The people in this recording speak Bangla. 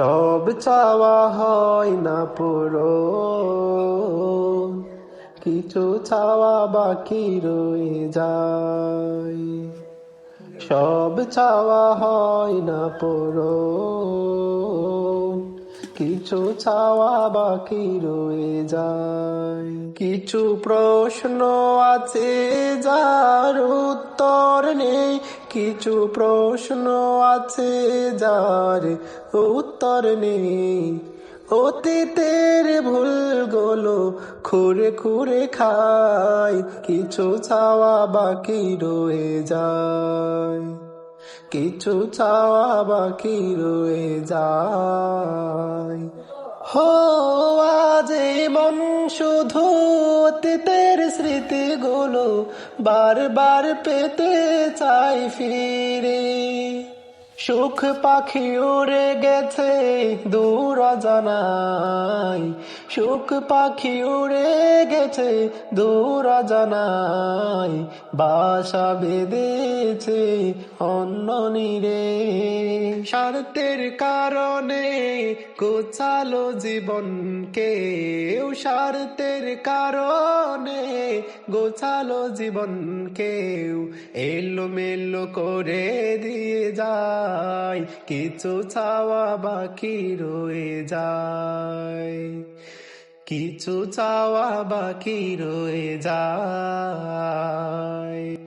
সব চাওয়া হয় না পুরো কিছু চাওয়া বাকি রয়ে যায়। সব চাওয়া হয় না পুরো কিছু চাওয়া বাকি রয়ে যায়। কিছু প্রশ্ন আছে যার উত্তর নেই কিছু প্রশ্ন আছে যার উত্তর নেই। অতীতের ভুল ভুলগুলো খুঁড়ে খুঁড়ে খায় কিছু চাওয়া বাকি রয়ে যায়। কিছু চাওয়া বাকি রয়ে যায়। হো আজ মন শুধু অতীতের স্মৃতিগুলো বারবার পেতে চাই ফিরে। সুখ পাখি উড়ে গেছে দূর জানাই সুখ পাখি উড়ে গেছে দূর জানাই, বাসা বেঁধেছে অন্য নীরে। স্বার্থের কারণে গোছালো জীবনকে স্বার্থের কারণে গোছালো জীবনকে এলো মেলো করে দিয়ে যায়, কিছু ছাওয়া বাকি রয়ে যায়। কিছু চাওয়া বাকি রয়ে যায়।